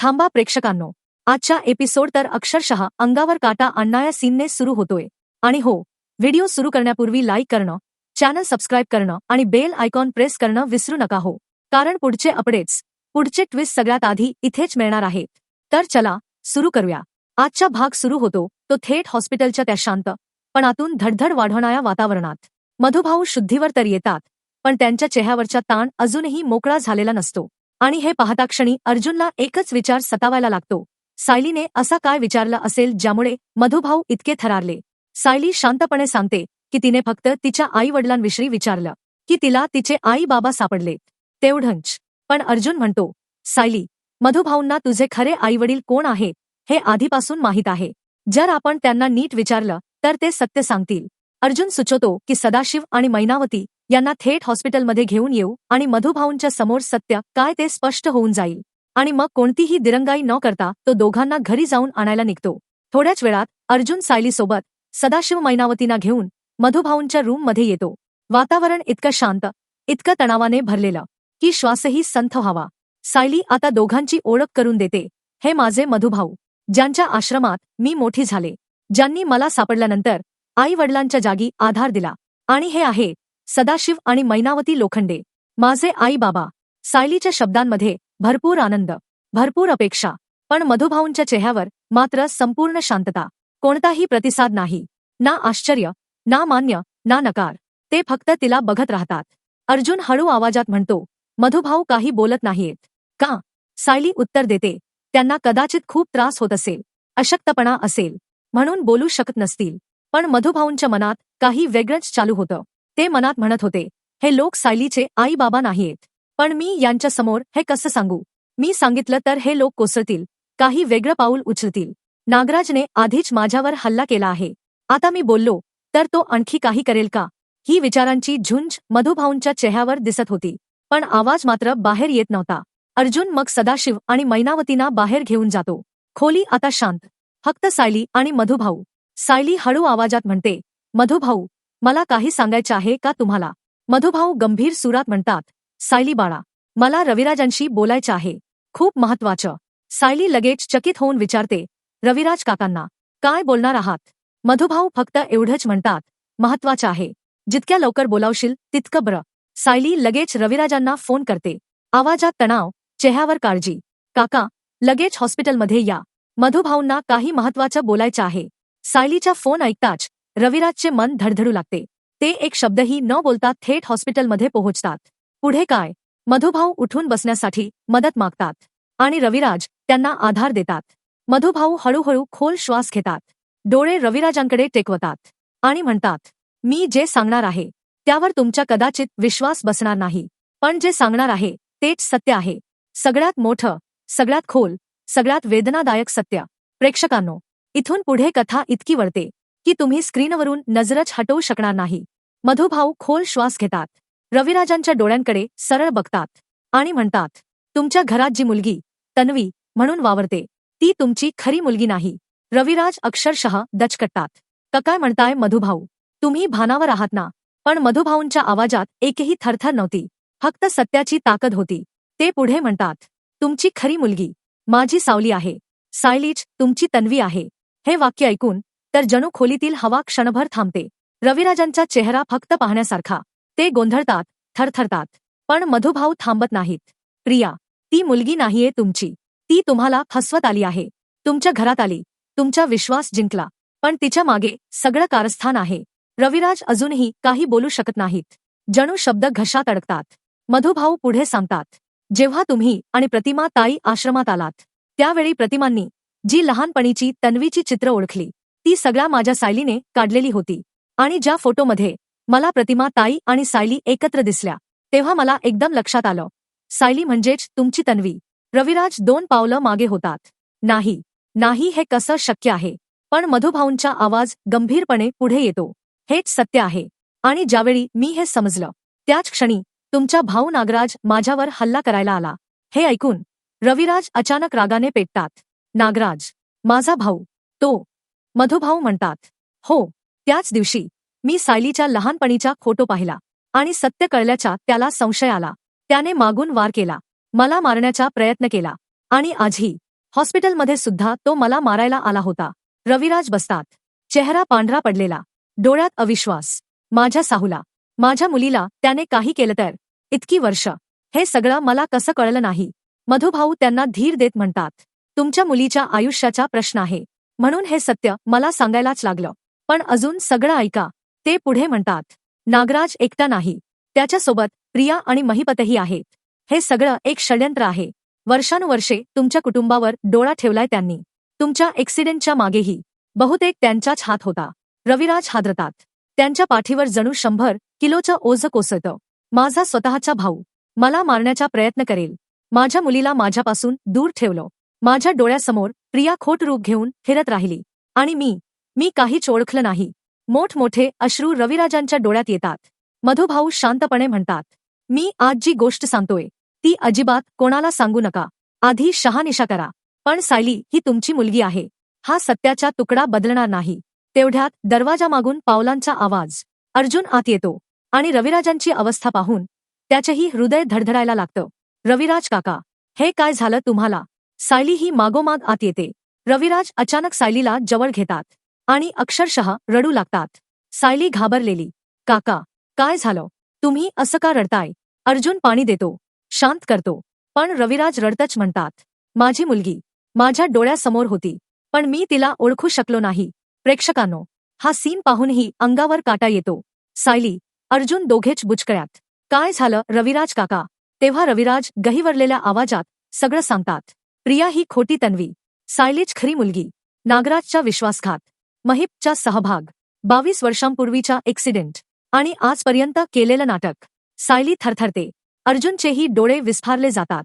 थांबा प्रेक्षकांनो. आजच्या एपिसोड तर अक्षरशः अंगावर काटा आणणाऱ्या सीनने सुरू होतोय. आणि हो व्हिडिओ सुरू करण्यापूर्वी लाईक करणं चॅनल सबस्क्राईब करणं आणि बेल आयकॉन प्रेस करणं विसरू नका हो. कारण पुढचे अपडेट्स पुढचे ट्विस्ट सगळ्यात आधी इथेच मिळणार आहेत. तर चला सुरू करूया. आजचा भाग सुरू होतो तो थेट हॉस्पिटलच्या त्या शांत पण आतून धडधड वाढवणाऱ्या वातावरणात. मधुभाऊ शुद्धीवर तर येतात पण त्यांच्या चेहऱ्यावरचा ताण अजूनही मोकळा झालेला नसतो. आणि हे पाहता क्षणी अर्जुनला एकच विचार सतावायला लागतो. सायलीने असा काय विचारलं असेल ज्यामुळे मधुभाऊ इतके थरारले? सायली शांतपणे सांगते की तिने फक्त तिच्या आई वडिलांविषयी विचारलं की तिला तिचे आई बाबा सापडले. तेवढंच. पण अर्जुन म्हणतो सायली मधुभाऊंना तुझे खरे आईवडील कोण आहे हे आधीपासून माहीत आहे. जर आपण त्यांना नीट विचारलं तर ते सत्य सांगतील. अर्जुन सुचवतो की सदाशिव आणि मैनावती यांना थेट हॉस्पिटलमध्ये घेऊन येऊ आणि मधुभाऊंच्या समोर सत्य काय ते स्पष्ट होऊन जाईल. आणि मग कोणतीही दिरंगाई न करता तो दोघांना घरी जाऊन आणायला निघतो. थोड्याच वेळात अर्जुन सायलीसोबत सदाशिव मैनावतींना घेऊन मधुभाऊंच्या रूममध्ये येतो. वातावरण इतकं शांत इतकं तणावाने भरलेलं की श्वासही संथ व्हावा. सायली आता दोघांची ओळख करून देते. हे माझे मधुभाऊ ज्यांच्या आश्रमात मी मोठी झाले ज्यांनी मला सापडल्यानंतर आई वडिलांच्या जागी आधार दिला आणि हे आहे सदाशिव आणि मैनावती लोखंडे. माझे आई बाबा. सायलीच्या शब्दांमध्ये भरपूर आनंद भरपूर अपेक्षा पण मधुभाऊंच्या चेहऱ्यावर मात्र संपूर्ण शांतता. कोणताही प्रतिसाद नाही. ना आश्चर्य ना मान्य ना नकार. ते फक्त तिला बघत राहतात. अर्जुन हळू आवाजात म्हणतो मधुभाऊ काही बोलत नाहीयेत. का? सायली उत्तर देते त्यांना कदाचित खूप त्रास होत असेल अशक्तपणा असेल. म्हणून बोलू शकत नसतील. पण मधुभाऊंच्या मनात काही वेगळंच चालू होतं. ते मनात म्हणत होते हे लोक सायलीचे आई बाबा नाहीयेत. पण मी यांच्या समोर हे कसं सांगू? मी सांगितलं तर हे लोक कोसळतील काही वेगळं पाऊल उचलतील. नागराजने आधीच माझ्यावर हल्ला केला आहे. आता मी बोललो तर तो आणखी काही करेल का ही विचारांची झुंज मधुभाऊंच्या चेहऱ्यावर दिसत होती. पण आवाज मात्र बाहेर येत नव्हता. अर्जुन मग सदाशिव आणि मैनावतींना बाहेर घेऊन जातो. खोली आता शांत. फक्त सायली आणि मधुभाऊ. सायली हळू आवाजात म्हणते मधुभाऊ मला काही सांगायचं आहे का तुम्हाला? मधुभाऊ गंभीर सुरात म्हणतात सायली बाळा मला रविराजांशी बोलायचं आहे खूप महत्वाचं सायली लगेच चकित होऊन विचारते रविराज काकांना काय बोलणार आहात? मधुभाऊ फक्त एवढंच म्हणतात महत्वाचं आहे. जितक्या लवकर बोलावशील तितकं बरं. सायली लगेच रविराजांना फोन करते आवाजात तणाव चेहऱ्यावर काळजी. काका लगेच हॉस्पिटलमध्ये या. मधुभाऊंना काही महत्वाचं बोलायचं आहे. सायलीचा फोन ऐकताच रविराजचे मन धडधडू लागते. ते एक शब्दही न बोलता थेट हॉस्पिटलमध्ये पोहोचतात. पुढे काय? मधुभाऊ उठून बसण्यासाठी मदत मागतात. आणि रविराज त्यांना आधार देतात. मधुभाऊ हळूहळू खोल श्वास घेतात. डोळे रविराजांकडे टेकवतात. आणि म्हणतात मी जे सांगणार आहे त्यावर तुमच्या कदाचित विश्वास बसणार नाही. पण जे सांगणार आहे तेच सत्य आहे. सगळ्यात मोठं सगळ्यात खोल सगळ्यात वेदनादायक सत्य. प्रेक्षकांनो इथून पुढे कथा इतकी वळते. की तुम्ही स्क्रीनवरून नजरच हटवू शकणार नाही. मधुभाऊ खोल श्वास घेतात. रविराजांच्या डोळ्यांकडे सरळ बघतात आणि म्हणतात तुमच्या घरात जी मुलगी तन्वी म्हणून वावरते ती तुमची खरी मुलगी नाही. रविराज अक्षरशः दचकटतात. का काय म्हणताय मधुभाऊ तुम्ही भानावर आहात ना पण मधुभाऊंच्या आवाजात एकही थरथर नव्हती. फक्त सत्याची ताकद होती. ते पुढे म्हणतात तुमची खरी मुलगी माझी सावली आहे. सायलीच तुमची तन्वी आहे. हे वाक्य ऐकून तर जणू खोलीतील हवा क्षणभर थांबते. रविराजांचा चेहरा फक्त पाहण्यासारखा. ते गोंधळतात थरथरतात. पण मधुभाऊ थांबत नाहीत. प्रिया ती मुलगी नाहीये तुमची. ती तुम्हाला फसवत आली आहे. तुमच्या घरात आली. तुमचा विश्वास जिंकला. पण तिच्यामागे सगळं कारस्थान आहे. रविराज अजूनही काही बोलू शकत नाहीत. जणू शब्द घशात अडकतात. मधुभाऊ पुढे सांगतात. जेव्हा तुम्ही आणि प्रतिमा ताई आश्रमात आलात त्यावेळी प्रतिमांनी जी लहानपणीची तन्वीची चित्र ओळखली ती सगळ्या माझ्या सायलीने काढलेली होती. आणि ज्या फोटोमध्ये मला प्रतिमा ताई आणि सायली एकत्र दिसल्या तेव्हा मला एकदम लक्षात आलं. सायली म्हणजेच तुमची तन्वी. रविराज दोन पावलं मागे होतात. नाही नाही हे कसं शक्य आहे? पण मधुभाऊंचा आवाज गंभीरपणे पुढे येतो. हेच सत्य आहे. आणि ज्यावेळी मी हे समजलं त्याच क्षणी तुमचा भाऊ नागराज माझ्यावर हल्ला करायला आला. हे ऐकून रविराज अचानक रागाने पेटतात. नागराज माझा भाऊ तो मधुभाऊ म्हणतात हो त्याच दिवशी मी सायलीच्या लहानपणीचा फोटो पाहिला आणि सत्य कळल्याचा त्याला संशय आला. त्याने मागून वार केला मला मारण्याचा प्रयत्न केला आणि आजही हॉस्पिटलमध्ये सुद्धा तो मला मारायला आला होता. रविराज बसतात. चेहरा पांढरा पडलेला. डोळ्यात अविश्वास. माझ्या साहूला. माझ्या मुलीला त्याने काही केलं तर. इतकी वर्ष. हे सगळं मला कसं कळलं नाही. मधुभाऊ त्यांना धीर देत म्हणतात तुमच्या मुलीच्या आयुष्याचा प्रश्न आहे. म्हणून हे सत्य मला सांगायलाच लागलं. पण अजून सगळं ऐका. ते पुढे म्हणतात नागराज एकटा नाही. त्याच्यासोबत प्रिया आणि महिपतही आहेत. हे सगळं एक षड्यंत्र आहे. वर्षानुवर्षे तुमच्या कुटुंबावर डोळा ठेवलाय त्यांनी. तुमच्या एक्सिडेंटच्या मागेही. बहुतेक त्यांचाच हात होता. रविराज हादरतात. त्यांच्या पाठीवर जणू शंभर किलोचं ओझं कोसळतं. माझा स्वतःचा भाऊ. मला मारण्याचा प्रयत्न करेल. माझ्या मुलीला माझ्यापासून दूर ठेवलं. माझ्या डोळ्यासमोर प्रिया खोट रूप घेऊन फिरत राहिली. आणि मी मी काहीच ओळखलं नाही. मोठमोठे अश्रू रविराजांच्या डोळ्यात येतात. मधुभाऊ शांतपणे म्हणतात मी आज जी गोष्ट सांगतोय ती अजिबात कोणाला सांगू नका. आधी शहानिशा करा. पण सायली ही तुमची मुलगी आहे. हा सत्याचा तुकडा बदलणार नाही. तेवढ्यात दरवाजामागून पावलांचा आवाज अर्जुन आत येतो. आणि रविराजांची अवस्था पाहून त्याचेही हृदय धडधडायला लागतं. रविराज काका हे काय झालं तुम्हाला? सायली ही मागोमाग आत येते. रविराज अचानक सायलीला जवळ घेतात. आणि अक्षरशः रडू लागतात. सायली घाबरलेली. काका काय झालं? तुम्ही असं का रडताय? अर्जुन पाणी देतो. शांत करतो. पण रविराज रडतच म्हणतात. माझी मुलगी. माझ्या डोळ्यासमोर होती. पण मी तिला ओळखू शकलो नाही. प्रेक्षकांनो हा सीन पाहूनही अंगावर काटा येतो. सायली अर्जुन दोघेच बुचकळ्यात. काय झालं रविराज काका? तेव्हा रविराज गहिवरलेल्या आवाजात सगळं सांगतात. प्रिया ही खोटी तन्वी. सायलीच खरी मुलगी. नागराजच्या विश्वासघात. महिपचा सहभाग. बावीस वर्षांपूर्वीचा एक्सिडेंट आणि आजपर्यंत केलेलं नाटक. सायली थरथरते. अर्जुनचेही डोळे विस्फारले जातात.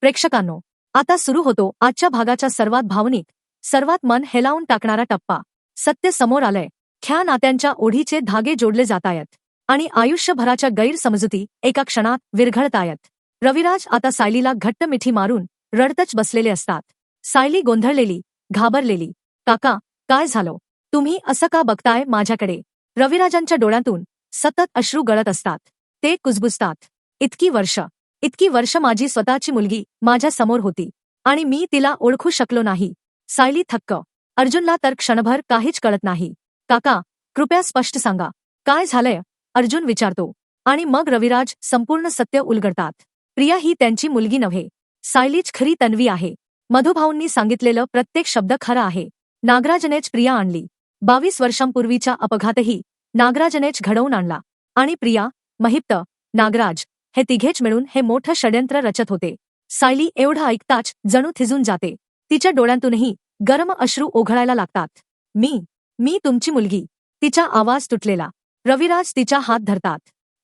प्रेक्षकांनो आता सुरू होतो आजच्या भागाच्या सर्वात भावनिक सर्वात मन हेलावून टाकणारा टप्पा. सत्य समोर आलंय. ख्या नात्यांच्या ओढीचे धागे जोडले जातायत. आणि आयुष्यभराच्या गैरसमजुती एका क्षणात विरघळतायत. रविराज आता सायलीला घट्ट मिठी मारून रडतच बसलेले असतात. सायली गोंधळलेली घाबरलेली काका काय झालं? तुम्ही असं का बघताय माझ्याकडे? रविराजांच्या डोळ्यातून सतत अश्रू गळत असतात. ते कुजबुजतात. इतकी वर्ष इतकी वर्ष माझी स्वतःची मुलगी माझ्यासमोर होती आणि मी तिला ओळखू शकलो नाही. सायली थक्क. अर्जुनला तर क्षणभर काहीच कळत नाही. काका कृपया स्पष्ट सांगा. काय झालंय? अर्जुन विचारतो. आणि मग रविराज संपूर्ण सत्य उलगडतात. प्रिया ही त्यांची मुलगी नव्हे. सायलीच खरी तन्वी आहे. मधुभाऊंनी सांगितलेलं प्रत्येक शब्द खरा आहे. नागराजनेच प्रिया आणली. बावीस वर्षांपूर्वीच्या अपघातही नागराजनेच घडवून आणला. आणि प्रिया महिप्त नागराज हे तिघेच मिळून हे मोठं षड्यंत्र रचत होते. सायली एवढं ऐकताच जणू थिजून जाते. तिच्या डोळ्यांतूनही गरम अश्रू ओघळायला लागतात. मी मी तुमची मुलगी. तिचा आवाज तुटलेला. रविराज तिचा हात धरतात.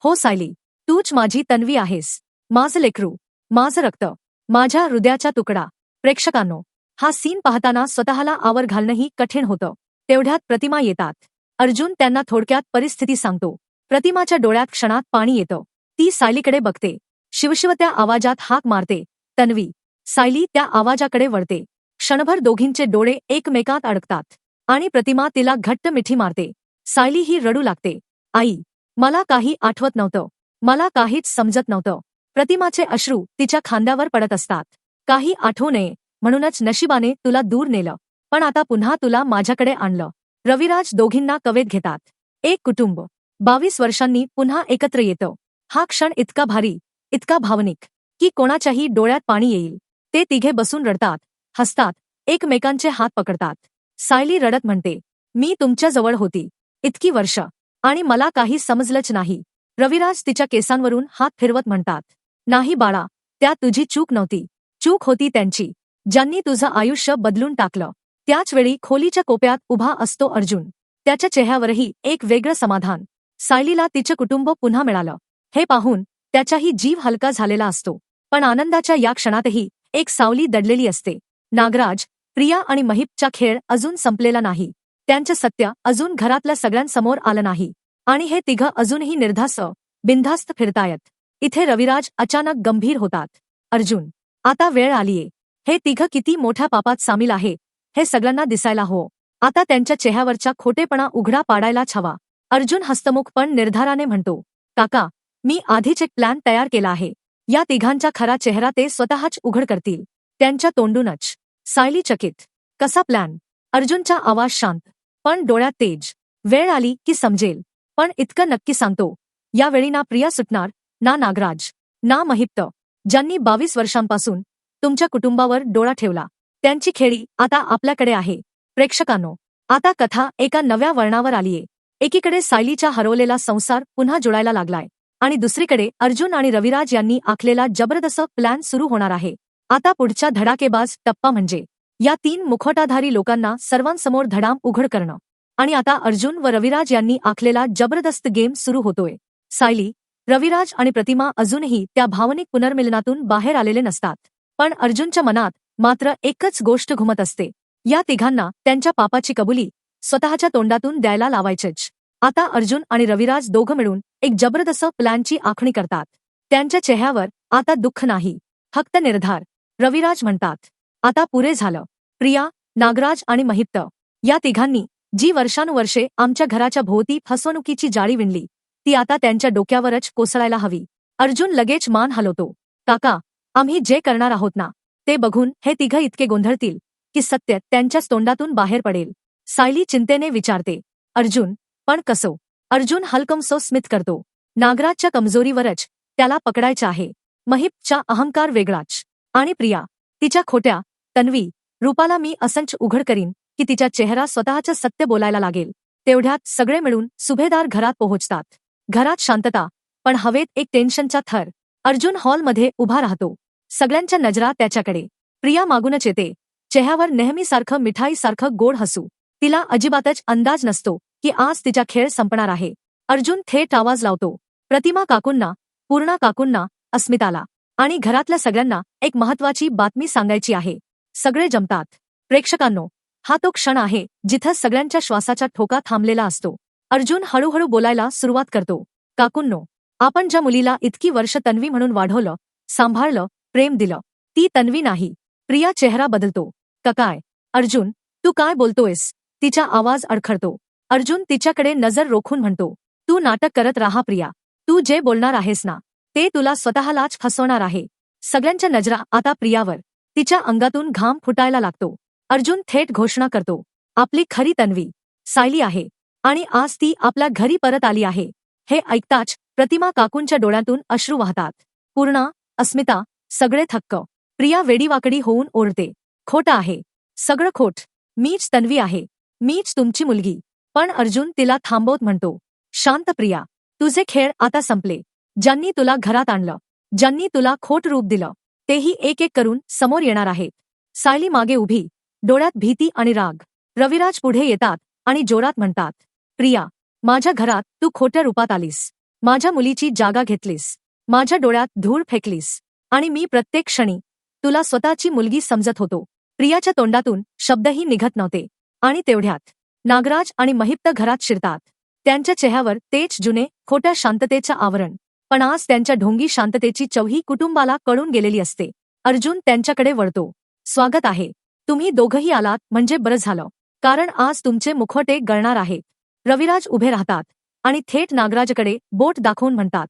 हो सायली तूच माझी तन्वी आहेस. माझं लेकरू माझं रक्त. माझ्या हृदयाचा तुकडा. प्रेक्षकांनो हा सीन पाहताना स्वतःला आवर घालणंही कठीण होतं. तेवढ्यात प्रतिमा येतात. अर्जुन त्यांना थोडक्यात परिस्थिती सांगतो. प्रतिमाच्या डोळ्यात क्षणात पाणी येतं. ती सायलीकडे बघते. शिवशिवत्या आवाजात हाक मारते. तन्वी सायली त्या आवाजाकडे वळते. क्षणभर दोघींचे डोळे एकमेकात अडकतात. आणि प्रतिमा तिला घट्ट मिठी मारते. सायली ही रडू लागते. आई मला काही आठवत नव्हतं. मला काहीच समजत नव्हतं. प्रतिमाचे अश्रू तिच्या खांद्यावर पडत असतात. काही आठवू नये म्हणूनच नशिबाने तुला दूर नेलं. पण आता पुन्हा तुला माझ्याकडे आणलं. रविराज दोघींना कवेत घेतात. एक कुटुंब. बावीस वर्षांनी पुन्हा एकत्र येतं. हा क्षण इतका भारी इतका भावनिक की कोणाच्याही डोळ्यात पाणी येईल. ते तिघे बसून रडतात हसतात एकमेकांचे हात पकडतात. सायली रडत म्हणते मी तुमच्याजवळ होती. इतकी वर्ष. आणि मला काही समजलंच नाही. रविराज तिच्या केसांवरून हात फिरवत म्हणतात. नाही बाळा त्या तुझी चूक नव्हती. चूक होती त्यांची. ज्यांनी तुझं आयुष्य बदलून टाकलं. त्याचवेळी खोलीच्या कोप्यात उभा असतो अर्जुन. त्याच्या चेहऱ्यावरही एक वेगळं समाधान. सायलीला तिचं कुटुंब पुन्हा मिळालं. हे पाहून त्याचाही जीव हलका झालेला असतो. पण आनंदाच्या या क्षणातही एक सावली दडलेली असते. नागराज प्रिया आणि महिपचा खेळ अजून संपलेला नाही. त्यांचं सत्य अजून घरातल्या सगळ्यांसमोर आलं नाही. आणि हे तिघं अजूनही निर्धास्त बिनधास्त फिरतायत. इथे रविराज अचानक गंभीर होतात. अर्जुन आता वेळ आलीये. हे तिघं किती मोठ्या पापात सामील आहे हे सगळ्यांना दिसायला हो. आता त्यांच्या चेहऱ्यावरचा खोटेपणा उघडा पाडायलाच हवा. अर्जुन हस्तमुख पण निर्धाराने म्हणतो काका मी आधीच एक प्लॅन तयार केला आहे. या तिघांचा खरा चेहरा ते स्वतःच उघड करतील. त्यांच्या तोंडूनच. सायली चकित कसा प्लॅन? अर्जुनचा आवाज शांत पण डोळ्यात तेज. वेळ आली की समजेल. पण इतकं नक्की सांगतो. यावेळी ना प्रिया सुटणार ना नागराज ना महिप्त ज्यांनी बावीस वर्षांपासून तुमच्या कुटुंबावर डोळा ठेवला त्यांची खेळी आता आपल्याकडे आहे. प्रेक्षकांनो आता कथा एका नव्या वळणावर आलीये. एकीकडे सायलीचा हरवलेला संसार पुन्हा जुळायला लागलाय. आणि दुसरीकडे अर्जुन आणि रविराज यांनी आखलेला जबरदस्त प्लॅन सुरू होणार आहे. आता पुढच्या धडाकेबाज टप्पा म्हणजे या तीन मुखोटाधारी लोकांना सर्वांसमोर धडाम उघड करणं. आणि आता अर्जुन व रविराज यांनी आखलेला जबरदस्त गेम सुरू होतोय. सायली रविराज आणि प्रतिमा अजूनही त्या भावनिक पुनर्मिलनातून बाहेर आलेले नसतात. पण अर्जुनच्या मनात मात्र एकच गोष्ट घुमत असते. या तिघांना त्यांच्या पापाची कबुली स्वतःच्या तोंडातून द्यायला लावायचेच. आता अर्जुन आणि रविराज दोघं मिळून एक जबरदस्त प्लॅनची आखणी करतात. त्यांच्या चेहऱ्यावर आता दुःख नाही फक्त निर्धार. रविराज म्हणतात आता पुरे झालं. प्रिया नागराज आणि महित्त. या तिघांनी जी वर्षानुवर्षे आमच्या घराच्या भोवती फसवणुकीची जाळी विणली. ती आता त्यांच्या डोक्यावरच कोसळायला हवी. अर्जुन लगेच मान हलवतो. काका आम्ही जे करणार आहोत ना ते बघून हे तिघं इतके गोंधळतील की सत्य त्यांच्याच तोंडातून बाहेर पडेल. सायली चिंतेने विचारते. अर्जुन पण कसो? अर्जुन हलकमसो स्मित करतो. नागराजच्या कमजोरीवरच त्याला पकडायचं आहे. महिपचा अहंकार वेगळाच. आणि प्रिया तिच्या खोट्या तन्वी रूपाला मी असंच उघड करीन की तिच्या चेहरा स्वतःचं सत्य बोलायला लागेल. तेवढ्यात सगळे मिळून सुभेदार घरात पोहोचतात. घरात शांतता पण हवेत एक टेन्शनचा थर. अर्जुन हॉलमध्ये उभा राहतो. सगळ्यांच्या नजरा त्याच्याकडे. प्रिया मागूनच येते. चेहऱ्यावर नेहमीसारखं मिठाईसारखं गोड हसू. तिला अजिबातच अंदाज नसतो की आज तिचा खेळ संपणार आहे. अर्जुन थेट आवाज लावतो. प्रतिमा काकूंना पूर्णा काकूंना अस्मिताला आणि घरातल्या सगळ्यांना एक महत्वाची बातमी सांगायची आहे. सगळे जमतात. प्रेक्षकांनो हा तो क्षण आहे जिथं सगळ्यांच्या श्वासाचा ठोका थांबलेला असतो. अर्जुन हळूहळू बोलायला सुरुवात करतो. काकूंनो आपण ज्या मुलीला इतकी वर्ष तन्वी म्हणून वाढवलं सांभाळलं प्रेम दिलं ती तन्वी नाही. प्रिया चेहरा बदलतो. ककाय अर्जुन तू काय बोलतोयस? तिचा आवाज अडखळतो अर्जुन तिच्याकडे नजर रोखून म्हणतो तू नाटक करत राहा प्रिया. तू जे बोलणार आहेस ना ते तुला स्वतःलाच फसवणार आहे. सगळ्यांच्या नजरा आता प्रियावर. तिच्या अंगातून घाम फुटायला लागतो. अर्जुन थेट घोषणा करतो आपली खरी तन्वी सायली आहे. आणि आज ती आपल्या घरी परत आली आहे. हे ऐकताच प्रतिमा काकूंच्या डोळ्यातून अश्रू वाहतात. पूर्णा अस्मिता सगळे थक्क. प्रिया वेडीवाकडी होऊन ओरते खोट आहे. सगळं खोट. मीच तन्वी आहे. मीच तुमची मुलगी. पण अर्जुन तिला थांबवत म्हणतो. शांत प्रिया. तुझे खेळ आता संपले. ज्यांनी तुला घरात आणलं ज्यांनी तुला खोट रूप दिलं तेही एक एक करून समोर येणार आहेत. सायली मागे उभी. डोळ्यात भीती आणि राग. रविराज पुढे येतात आणि जोरात म्हणतात. प्रिया माझ्या घरात तू खोट्या रूपात आलीस. माझ्या मुलीची जागा घेतलीस. माझ्या डोळ्यात धूळ फेकलीस. आणि मी प्रत्येक क्षणी तुला स्वतःची मुलगी समजत होतो. प्रियाच्या तोंडातून शब्दही निघत नव्हते. आणि तेवढ्यात नागराज आणि महिप्त घरात शिरतात. त्यांच्या चेहऱ्यावर तेच जुने खोट्या शांततेचं आवरण. पण आज त्यांच्या ढोंगी शांततेची चौही कुटुंबाला कळून गेलेली असते. अर्जुन त्यांच्याकडे वळतो. स्वागत आहे. तुम्ही दोघंही आलात म्हणजे बरं झालं. कारण आज तुमचे मुखवटे गळणार आहेत. रविराज उभे राहतात आणि थेट नागराजकडे बोट दाखवून म्हणतात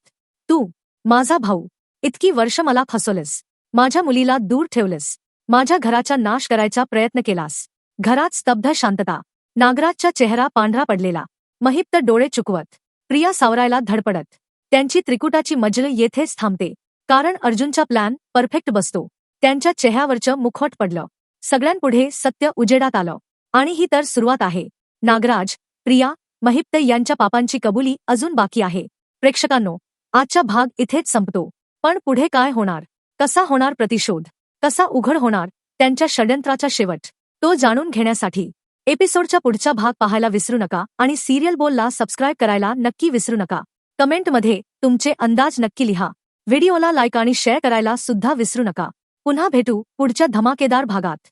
तू माझा भाऊ इतकी वर्ष मला फसवलंस. माझ्या मुलीला दूर ठेवलंस. माझ्या घराचा नाश करायचा प्रयत्न केलास. घरात स्तब्ध शांतता. नागराजचा चेहरा पांढरा पडलेला. महिप्त डोळे चुकवत. प्रिया सावरायला धडपडत. त्यांची त्रिकुटाची मजल येथेच थांबते. कारण अर्जुनचा प्लॅन परफेक्ट बसतो. त्यांच्या चेहऱ्यावरचं मुखवट पडलं. सगळ्यांपुढे सत्य उजेडात आलं. आणि ही तर सुरुवात आहे. नागराज प्रिया महिप्त यांच्या पापांची कबुली अजून बाकी आहे. प्रेक्षकांनो आजचा भाग इथेच संपतो. पण पुढे काय होणार? कसा होणार प्रतिशोध? कसा उघड होणार? त्यांच्या षड्यंत्राचा शेवट. तो जाणून घेण्यासाठी एपिसोडचा पुढचा भाग पाहायला विसरू नका आणि सिरियल बोलला सबस्क्राईब करायला नक्की विसरू नका. कमेंटमध्ये तुमचे अंदाज नक्की लिहा. व्हिडिओला लाईक आणि शेअर करायला सुद्धा विसरू नका. पुन्हा भेटू पुढच्या धमाकेदार भागात.